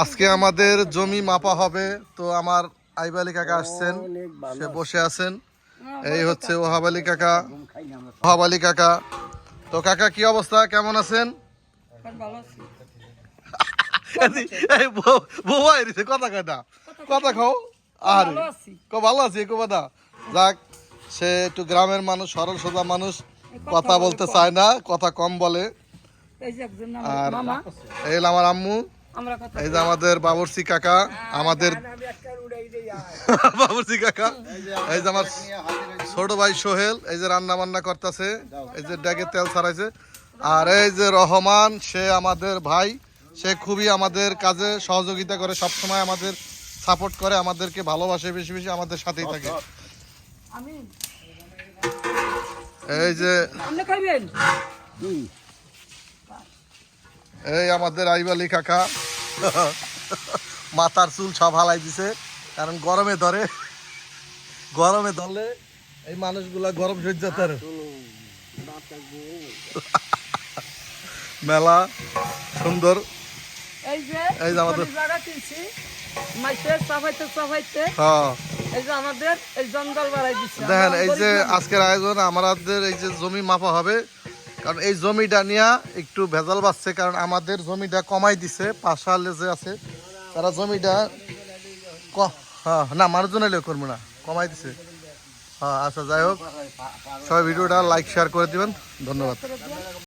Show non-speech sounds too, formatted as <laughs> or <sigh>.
আজকে আমাদের জমি মাপা হবে তো আমার আইবালি কাকা আসছেন সে বসে আছেন। এই হচ্ছে ওহাবালি কাকা ওহাবালি কাকা। তো কাকা কি অবস্থা? কেমন আছেন? কথা না। কথা খাও আর ভালো আছি কো না যাক সে একটু গ্রামের মানুষ সরল সোজা মানুষ কথা বলতে চায় না কথা কম বলে। আর এই আমার আম্মু। কথা এই যে আমাদের বাবরসি কাকা আমাদের <laughs> বাবরসি কাকা এই যে আমার ছোট ভাই সোহেল এই যে রান্না বান্না করতেছে এই যে ড্যাগে তেল ছাড়াইছে। আর এই যে রহমান সে আমাদের ভাই সে খুবই আমাদের কাজে সহযোগিতা করে সব সময় আমাদের সাপোর্ট করে আমাদেরকে ভালোবাসে বেশি বেশি আমাদের সাথেই থাকে। এই যে এই আমাদের আইবালি কাকা <laughs> মাথার চুল সব হালাই দিছে কারণ গরমে ধরে। গরমে ধরলে এই মানুষগুলা গরম সহ্য করে মেলা সুন্দর। এই যে এই যে আমাদের- জায়গা কিনছি মাইসে চাপাইতে চাপাইতে হ্যাঁ। এই যে আমাদের এই জঙ্গল বাড়াই দিচ্ছে দেখেন এই যে আজকের আয়োজন আমাদের এই যে জমি মাপা হবে কারণ এই জমিটা নিয়ে একটু ভেজাল বাড়ছে, কারণ আমাদের জমিটা কমাই দিছে, পাশালে যে আছে, তারা জমিটা হ্যাঁ না মানুষজন লোক করব না, কমাই দিছে। হ্যাঁ আচ্ছা যাই হোক, সবাই ভিডিওটা লাইক শেয়ার করে দিবেন। ধন্যবাদ।